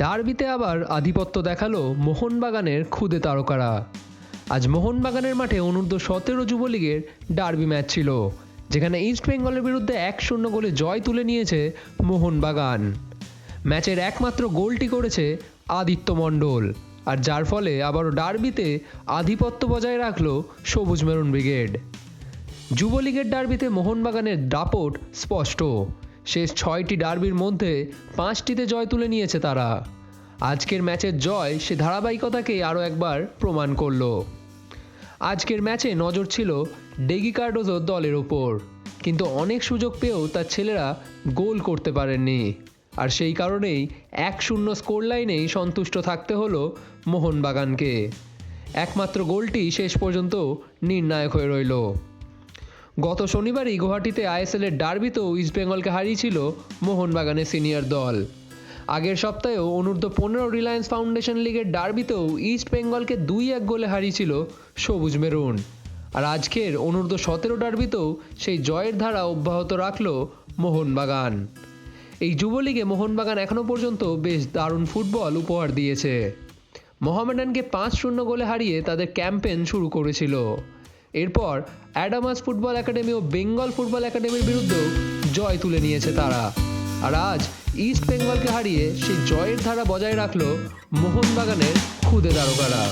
ডার্বিতে আবার আধিপত্য দেখাল মোহনবাগানের খুদে তারকারা। আজ মোহনবাগানের মাঠে অনূর্ধ্ব সতেরো যুবলীগের ডার্বি ম্যাচ ছিল, যেখানে ইস্ট বেঙ্গলের বিরুদ্ধে এক শূন্য গোলে জয় তুলে নিয়েছে মোহনবাগান। ম্যাচের একমাত্র গোলটি করেছে আদিত্য মণ্ডল, আর যার ফলে আবারও ডার্বিতে আধিপত্য বজায় রাখল সবুজ মেরুন ব্রিগেড। যুবলীগের ডার্বিতে মোহনবাগানের দাপট স্পষ্ট শেষ ছয়টি ডার্বির মধ্যে পাঁচটিতে জয় তুলে নিয়েছে তারা। আজকের ম্যাচের জয় সে ধারাবাহিকতাকে আরও একবার প্রমাণ করল। আজকের ম্যাচে নজর ছিল ডেগি কার্ডোজোর দলের ওপর, কিন্তু অনেক সুযোগ পেয়েও তার ছেলেরা গোল করতে পারেননি। আর সেই কারণেই এক শূন্য স্কোর লাইনেই সন্তুষ্ট থাকতে হলো মোহনবাগানকে। একমাত্র গোলটি শেষ পর্যন্ত নির্ণায়ক হয়ে রইল। গত শনিবারই গুয়াহাটিতে আইএসএলের ডার্বিতেও ইস্টবেঙ্গলকে হারিয়েছিল মোহনবাগানের সিনিয়র দল। আগের সপ্তাহেও অনূর্ধ্ব পনেরো রিলায়েন্স ফাউন্ডেশন লিগের ডার্বিতেও ইস্ট বেঙ্গলকে দুই এক গোলে হারিয়েছিল সবুজ মেরুন। আর আজকের অনূর্ধ্ব সতেরো ডার্বিতেও সেই জয়ের ধারা অব্যাহত রাখল মোহনবাগান। এই যুবলীগে মোহনবাগান এখনও পর্যন্ত বেশ দারুণ ফুটবল উপহার দিয়েছে। মোহামেডানকে পাঁচ শূন্য গোলে হারিয়ে তাদের ক্যাম্পেন শুরু করেছিল। এরপর অ্যাডামাস ফুটবল একাডেমি ও বেঙ্গল ফুটবল একাডেমির বিরুদ্ধেও জয় তুলে নিয়েছে তারা। আর আজ ইস্ট বেঙ্গলকে হারিয়ে সেই জয়ের ধারা বজায় রাখল মোহনবাগানের খুদে তারকারা।